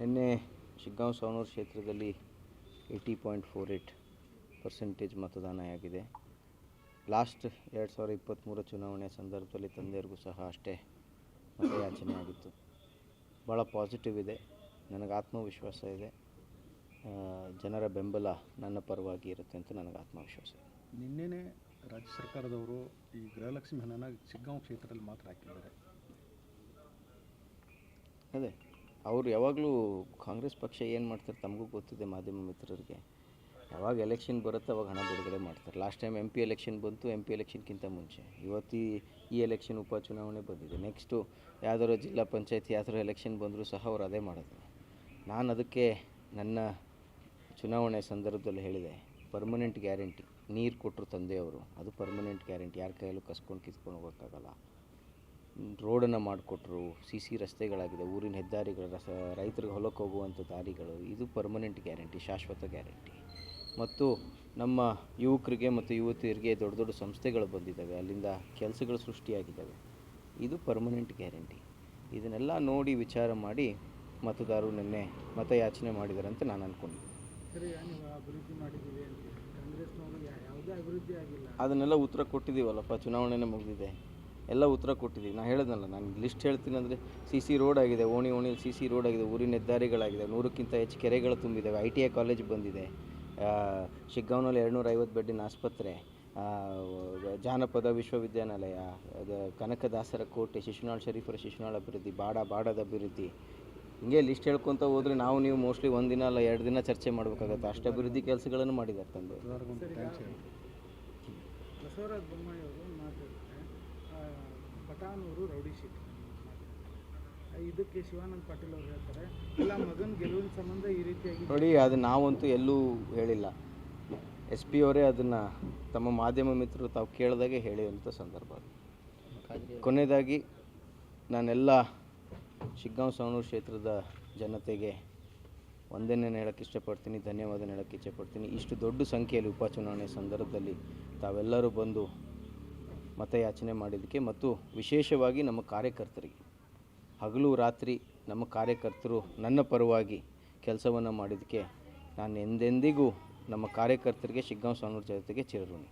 ನಿನ್ನೆ ಶಿಗ್ಗಾಂವ್ ಸವಣೂರು ಕ್ಷೇತ್ರದಲ್ಲಿ eighty point four eight percentage ಮತದಾನ ಆಗಿದೆ. ಲಾಸ್ಟ್ ಎರಡು ಸಾವಿರದ ಇಪ್ಪತ್ತ್ಮೂರ ಚುನಾವಣೆ ಸಂದರ್ಭದಲ್ಲಿ ತಂದೆಯರಿಗೂ ಸಹ ಅಷ್ಟೇ ಮತಯಾಚನೆ ಆಗಿತ್ತು. ಭಾಳ ಪಾಸಿಟಿವ್ ಇದೆ. ನನಗೆ ಆತ್ಮವಿಶ್ವಾಸ ಇದೆ. ಜನರ ಬೆಂಬಲ ನನ್ನ ಪರವಾಗಿ ಇರುತ್ತೆ ಅಂತ ನನಗೆ ಆತ್ಮವಿಶ್ವಾಸ ಇದೆ. ನಿನ್ನೆನೇ ರಾಜ್ಯ ಸರ್ಕಾರದವರು ಈ ಗೃಹಲಕ್ಷ್ಮಿ ಹಣನ ಶಿಗ್ಗಾಂವ್ ಕ್ಷೇತ್ರದಲ್ಲಿ ಮಾತ್ರ ಹಾಕಿದ್ದಾರೆ. ಅದೇ. ಅವರು ಯಾವಾಗಲೂ ಕಾಂಗ್ರೆಸ್ ಪಕ್ಷ ಏನು ಮಾಡ್ತಾರೆ ತಮಗೂ ಗೊತ್ತಿದೆ ಮಾಧ್ಯಮ ಮಿತ್ರರಿಗೆ. ಯಾವಾಗ ಎಲೆಕ್ಷನ್ ಬರುತ್ತೆ ಅವಾಗ ಹಣ ಬಿಡುಗಡೆ ಮಾಡ್ತಾರೆ. Last time M P election ಬಂತು ಎಂ ಪಿ ಎಲೆಕ್ಷನ್ಗಿಂತ ಮುಂಚೆ. ಇವತ್ತು ಈ ಎಲೆಕ್ಷನ್ ಉಪಚುನಾವಣೆ ಬಂದಿದೆ. ನೆಕ್ಸ್ಟು ಯಾವ್ದಾದ್ರು ಜಿಲ್ಲಾ ಪಂಚಾಯತ್ ಯಾವ್ದಾರು ಎಲೆಕ್ಷನ್ ಬಂದರೂ ಸಹ ಅವ್ರು ಅದೇ ಮಾಡೋದು. ನಾನು ಅದಕ್ಕೆ ನನ್ನ ಚುನಾವಣೆ ಸಂದರ್ಭದಲ್ಲಿ ಹೇಳಿದೆ ಪರ್ಮನೆಂಟ್ ಗ್ಯಾರಂಟಿ ನೀರು ಕೊಟ್ಟರು ತಂದೆಯವರು, ಅದು ಪರ್ಮನೆಂಟ್ ಗ್ಯಾರಂಟಿ ಯಾರ ಕೈಯಲ್ಲೂ ಕಸ್ಕೊಂಡು ಕಿತ್ಕೊಂಡು ಹೋಗೋಕ್ಕಾಗಲ್ಲ. ರೋಡನ್ನು ಮಾಡಿಕೊಟ್ರು ಸಿ ಸಿ ರಸ್ತೆಗಳಾಗಿದೆ ಊರಿನ ಹೆದ್ದಾರಿಗಳ ರಸ ರೈತರಿಗೆ ಹೊಲಕ್ಕೆ ಹೋಗುವಂಥ ದಾರಿಗಳು ಇದು ಪರ್ಮನೆಂಟ್ ಗ್ಯಾರಂಟಿ ಶಾಶ್ವತ ಗ್ಯಾರಂಟಿ ಮತ್ತು ನಮ್ಮ ಯುವಕರಿಗೆ ಮತ್ತು ಯುವತಿಯರಿಗೆ ದೊಡ್ಡ ದೊಡ್ಡ ಸಂಸ್ಥೆಗಳು ಬಂದಿದ್ದಾವೆ ಅಲ್ಲಿಂದ ಕೆಲಸಗಳು ಸೃಷ್ಟಿಯಾಗಿದ್ದಾವೆ. ಇದು ಪರ್ಮನೆಂಟ್ ಗ್ಯಾರಂಟಿ ಇದನ್ನೆಲ್ಲ ನೋಡಿ ವಿಚಾರ ಮಾಡಿ ಮತದಾರರು ನಿನ್ನೆ ಮತಯಾಚನೆ ಮಾಡಿದ್ದಾರೆ ಅಂತ ನಾನು ಅಂದ್ಕೊಂಡಿದ್ದೆ ಅದನ್ನೆಲ್ಲ ಉತ್ತರ ಕೊಟ್ಟಿದ್ದೀವಲ್ಲಪ್ಪ ಚುನಾವಣೆನೇ ಮುಗಿದಿದೆ. ಎಲ್ಲ ಉತ್ತರ ಕೊಟ್ಟಿದ್ದೀವಿ. ನಾನು ಹೇಳಿದ್ನಲ್ಲ, ನಾನು ಲಿಸ್ಟ್ ಹೇಳ್ತೀನಿ ಅಂದರೆ ಸಿ ಸಿ ರೋಡ್ ಆಗಿದೆ, ಓಣಿ ಓಣಿಯಲ್ಲಿ ಸಿ ಸಿ ರೋಡ್ ಆಗಿದೆ, ಊರಿನ ಹೆದ್ದಾರಿಗಳಾಗಿದೆ, ನೂರಕ್ಕಿಂತ ಹೆಚ್ಚು ಕೆರೆಗಳು ತುಂಬಿದ್ದಾವೆ ಐ ಟಿ ಐ ಕಾಲೇಜ್ ಬಂದಿದೆ. ಶಿಗ್ಗಾಂವ್ನಲ್ಲಿ ಎರಡುನೂರ ಐವತ್ತು ಬೆಡ್ಡಿನ ಆಸ್ಪತ್ರೆ ಜಾನಪದ ವಿಶ್ವವಿದ್ಯಾನಿಲಯ ಕನಕದಾಸರ ಕೋಟೆ, ಶಿಶುನಾಳ್ ಶರೀಫರ ಶಿಶುನಾಳ್ ಅಭಿವೃದ್ಧಿ, ಬಾಡ ಬಾಡದ ಅಭಿವೃದ್ಧಿ. ಹಿಂಗೆ ಲಿಸ್ಟ್ ಹೇಳ್ಕೊತ ಹೋದ್ರೆ ನಾವು ನೀವು ಮೋಸ್ಟ್ಲಿ ಒಂದಿನ ಅಲ್ಲ, ಎರಡು ದಿನ ಚರ್ಚೆ ಮಾಡಬೇಕಾಗುತ್ತೆ. ಅಷ್ಟು ಅಭಿವೃದ್ಧಿ ಕೆಲಸಗಳನ್ನು ಮಾಡಿದ್ದಾರೆ ತಂದೆ. ಪಟಾನೂರು ರೌಡಿ ಶೀಟ್. ಇದಕ್ಕೆ ಶಿವಾನಂದ ಪಾಟೀಲ್ ಅವರು ಹೇಳ್ತಾರೆ, ಇಲ್ಲ ಮಗನ ಗೆಲುವಿನ ಸಂಬಂಧ ಈ ರೀತಿಯಾಗಿ ನೋಡಿ, ಅದು ನಾವಂತೂ ಎಲ್ಲೂ ಹೇಳಿಲ್ಲ. ಎಸ್ ಪಿ ಅವರೇ ಅದನ್ನು ತಮ್ಮ ಮಾಧ್ಯಮ ಮಿತ್ರರು ತಾವು ಕೇಳಿದಾಗೆ ಹೇಳಿದಂಥ ಸಂದರ್ಭ ಅದು. ಕೊನೆಯದಾಗಿ, ನಾನೆಲ್ಲ ಶಿಗ್ಗಾಂವ್ ಸವಣೂರು ಕ್ಷೇತ್ರದ ಜನತೆಗೆ ಒಂದನ್ನೇ ಹೇಳೋಕ್ಕೆ ಇಷ್ಟಪಡ್ತೀನಿ ಧನ್ಯವಾದ ಹೇಳೋಕ್ಕೆ ಇಷ್ಟಪಡ್ತೀನಿ. ಇಷ್ಟು ದೊಡ್ಡ ಸಂಖ್ಯೆಯಲ್ಲಿ ಉಪಚುನಾವಣೆ ಸಂದರ್ಭದಲ್ಲಿ ತಾವೆಲ್ಲರೂ ಬಂದು ಮತಯಾಚನೆ ಮಾಡಿದ್ದಕ್ಕೆ ಮತ್ತು ವಿಶೇಷವಾಗಿ ನಮ್ಮ ಕಾರ್ಯಕರ್ತರಿಗೆ. ಹಗಲು ರಾತ್ರಿ ನಮ್ಮ ಕಾರ್ಯಕರ್ತರು ನನ್ನ ಪರವಾಗಿ ಕೆಲಸವನ್ನು ಮಾಡಿದ್ದಕ್ಕೆ ನಾನು ಎಂದೆಂದಿಗೂ ನಮ್ಮ ಕಾರ್ಯಕರ್ತರಿಗೆ ಶಿಗ್ಗಾಂವ್ ಸ್ವಾಮಿ ಜೊತೆಗೆ ಚಿರಋಣಿ